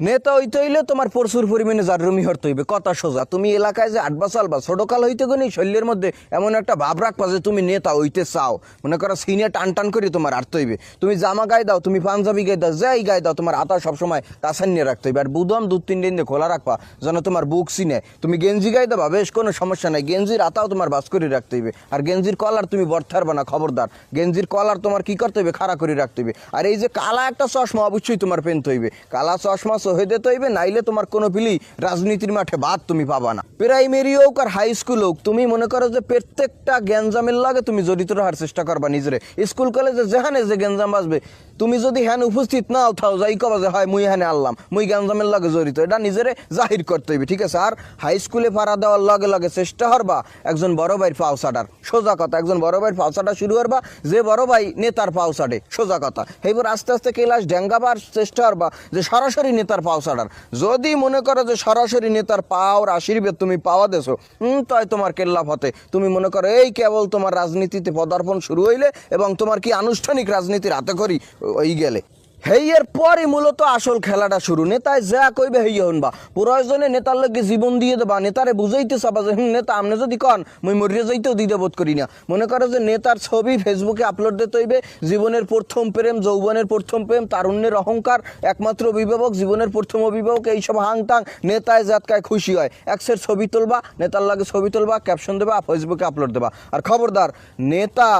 নেতা হইতে হইলে তোমার প্রচুর পরিমাণে জাররুমি হরতে হইবে, কথা সোজা। তুমি এলাকায় যে আটবা বা ছোটকাল হইতে গনি শৈলের মধ্যে এমন একটা ভাব রাখবা যে তুমি নেতা হইতে চাও। মনে করো সিনিয়র টান টান করে তোমার আটতে হইবে। তুমি জামা গায়ে দাও, তুমি পাঞ্জাবি গায়ে দাও, যাই গায়ে দাও, তোমার আতা সবসময় কাছান নিয়ে রাখতে হইবে। আর বুদম দু তিন দিন দিয়ে খোলা রাখবা, যেন তোমার বুক সিনে তুমি গেঞ্জি গায়ে দেবা বেশ কোনো সমস্যা নাই। গেঞ্জির আতাও তোমার বাস করে রাখতে হইবে। আর গেঞ্জির কলার তুমি বর্থারবা না, খবরদার। গেঞ্জির কলার তোমার কি করতে হইবে? খাড়া করে রাখতে হইবে। আর এই যে কালা একটা চশমা অবশ্যই তোমার পেনতে হইবে। কালা চশমা সহেদে তো হইবে, নাইলে তোমার কোনো পিলি রাজনীতির মাঠে বাদ তুমি পাবা না। প্রাইমারি হোক আর হাই স্কুল হোক, তুমি মনে করো যে প্রত্যেকটা গ্যাঞ্জামের লাগে তুমি জড়িত রাখার চেষ্টা করবা নিজের। স্কুল কলেজে যেখানে যে গ্যাঞ্জাম বাজবে তুমি যদি হ্যান উপস্থিত নাও থাও যাই কবা যে, হয়, মুই হ্যানে আনলাম। মুই গ্যাঞ্জামের লাগে জড়িত। এটা নিজেরে জাহির করতে হইবে, ঠিক আছে? আর হাই স্কুলে পাড়া দেওয়ার লগে লগে চেষ্টা হরবা একজন বড় ভাইয়ের পাওসাডার সোজা কথা, একজন বড় ভাইয়ের পাওসাডা শুরু হরবা যে বড় ভাই নেতার পাওসাডে সোজা কথা। এইবার আস্তে আস্তে কেলাস ডেঙ্গাবার চেষ্টা হরবা যে সরাসরি নেতার পাওসাডার যদি মনে করো যে সরাসরি নেতার পাওয়ার আশীর্বাদ তুমি পাওয়া দেছো হুম তাই তোমার কেল্লা ফতে তুমি মনে করো, এই কেবল তোমার রাজনীতিতে পদার্পণ শুরু হইলে এবং তোমার কি আনুষ্ঠানিক রাজনীতির হাতে করি ওই গেলে হেইয়ের পরে মূলত আসল খেলাটা শুরু। নেতায় যা কইবে হেই হনবা প্রয়োজনে নেতার লগে জীবন দিয়ে দেবা। নেতারে বুঝাইতে চাবা যে নেতা আমনে যদি কন, মুই মরিয়ে যাইতেও দিতে বোধ করি না। মনে করো যে, নেতার ছবি ফেসবুকে আপলোড দিতে হইবে। জীবনের প্রথম প্রেম, যৌবনের প্রথম প্রেম, তারুণ্যের অহংকার, একমাত্র অভিভাবক, জীবনের প্রথম অভিভাবক, এইসব হাংটাং নেতায় জাতকায় খুশি হয়। একসের ছবি তুলবা, নেতার লাগে ছবি তুলবা, ক্যাপশন দেবা, ফেসবুকে আপলোড দেবা। আর খবরদার, নেতা,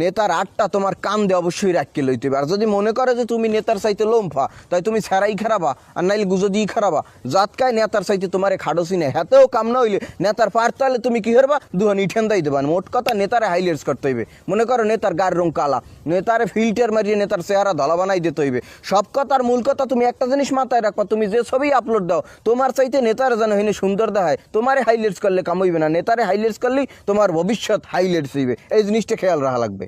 নেতার আটটা তোমার কান দিয়ে অবশ্যই রাখকে লইতে হবে আর যদি মনে করে যে, তুমি নেতার চাইতে লোমফা, তাই তুমি ছাড়াই খারাবা আর নাইলে গুজো দিয়ে খারাবা জাতকায় নেতার চাইতে তোমার খাডসি নেই হাতেও কাম না হইলে নেতার পার তাহলে তুমি কি করবা? দুহান ইঠেন দাই দেবা। মোট কথা নেতারে হাইলাইটস করতে হইবে। মনে করো নেতার গার রং কালা, নেতারে ফিল্টার মারিয়ে নেতার চেহারা ধলা বানাই দিতে হইবে। সব কথার মূল কথা তুমি একটা জিনিস মাথায় রাখবা, তুমি যে ছবি আপলোড দাও, তোমার চাইতে নেতার যেন হইনে সুন্দর দেখায়, তোমারে হাইলাইটস করলে কাম হইবে না। নেতারে হাইলাইটস করলেই তোমার ভবিষ্যৎ হাইলাইটস হইবে। এই জিনিসটা খেয়াল রাখা লাগবে।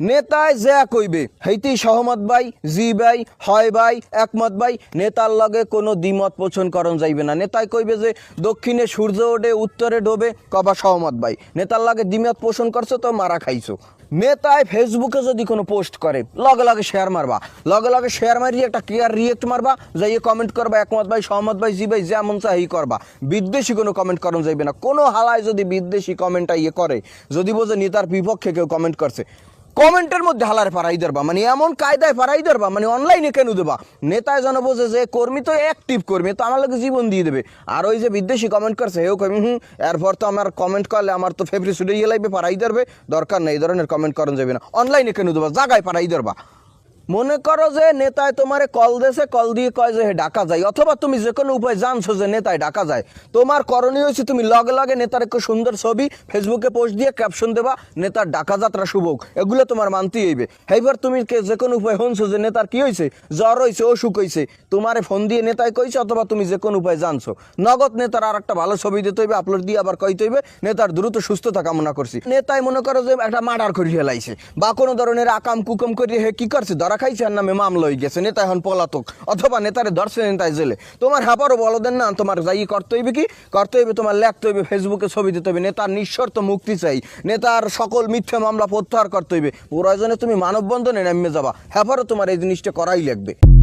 নেতায় যা কইবে। হেইতি সহমত ভাই, জি ভাই, হয় ভাই, একমত ভাই। নেতার লগে কোনো দ্বিমত পোষণ করণ যাইবে না। নেতায় কইবে যে, দক্ষিণে সূর্য ওঠে, উত্তরে ডোবে, কবা সহমত ভাই। নেতার লগে দ্বিমত পোষণ করছ তো মারা খাইছো। নেতায় ফেসবুকে যদি কোনো পোস্ট করে, লগে লগে শেয়ার মারবা। লগে লগে শেয়ার মারি একটা ক্লিয়ার রিয়েক্ট মারবা, যাইয়ে কমেন্ট করবা, একমত ভাই, সহমত ভাই, জি ভাই যেমন চাই করবা। বিদ্বেষী কোনো কমেন্ট করণ যাইবে না। কোনো হালায় যদি বিদ্বেষী কমেন্টটা ইয়ে করে, যদি বোঝে নেতার বিপক্ষে কেউ কমেন্ট করছে কমেন্টের মধ্যে হালারে ফারাই দেবা মানে এমন কায়দায় ফারাই দেবা মানে অনলাইনে কেন দেবা? নেতায় যেন বোঝে যে, কর্মী তো অ্যাক্টিভ কর্মী, তো আমার লোকে জীবন দিয়ে দেবে। আর ওই যে বিদ্বেষী কমেন্ট করছে, হেও কমি হুম, এরপর তো আমার কমেন্ট করলে আমার তো ফেভারিট সুডে ইয়ে লাগবে ফারাই দেবে দরকার নেই, এই ধরনের কমেন্ট করেন যাবে না। অনলাইনে কেন দেবা? জাগায় ফারাই দেবা মনে করো যে নেতায় তোমারে কল দেছে, কল দিয়ে কয় যে ডাকা যায়। অথবা তুমি যে কোনো উপায় জানছো যে নেতায় ডাকা যায়। তোমার করণীয় হচ্ছে তুমি লগে লগে নেতার একটু সুন্দর ছবি ফেসবুকে পোস্ট দিয়ে ক্যাপশন দেবা, নেতার ডাকা যাত্রা শুভ এগুলো তোমার মানতেই হইবে। এইবার তুমি যে কোনো উপায় শুনছো যে নেতার কি হয়েছে জ্বর হয়েছে অসুখ হয়েছে তোমারে ফোন দিয়ে নেতায় কইছে অথবা তুমি যে কোনো উপায় জানছো। নগদ নেতার আর একটা ভালো ছবি দিতে হইবে, আপলোড দিয়ে আবার কইতে হইবে, নেতার দ্রুত সুস্থতা কামনা করছি। নেতায় মনে করো যে একটা মার্ডার করে হেলাইছে বা কোনো ধরনের আকাম কুকম করে হে, কি করছে? ধরা খাইছে আর নামে মামলা হয়ে গেছে, নেতা এখন পলাতক, অথবা নেতারে ধরছে নেতায় জেলে। তোমার হ্যাপারও বলো দেন না, তোমার যাই করতে হইবে কি? করতে হইবে তোমার লেখতে হইবে, ফেসবুকে ছবি দিতে হইবে, নেতার নিঃশর্ত মুক্তি চাই। নেতার সকল মিথ্যে মামলা প্রত্যাহার করতে হইবে। প্রয়োজনে তুমি মানববন্ধনে নামে যাবা হ্যাপারও তোমার এই জিনিসটা করাই লাগবে।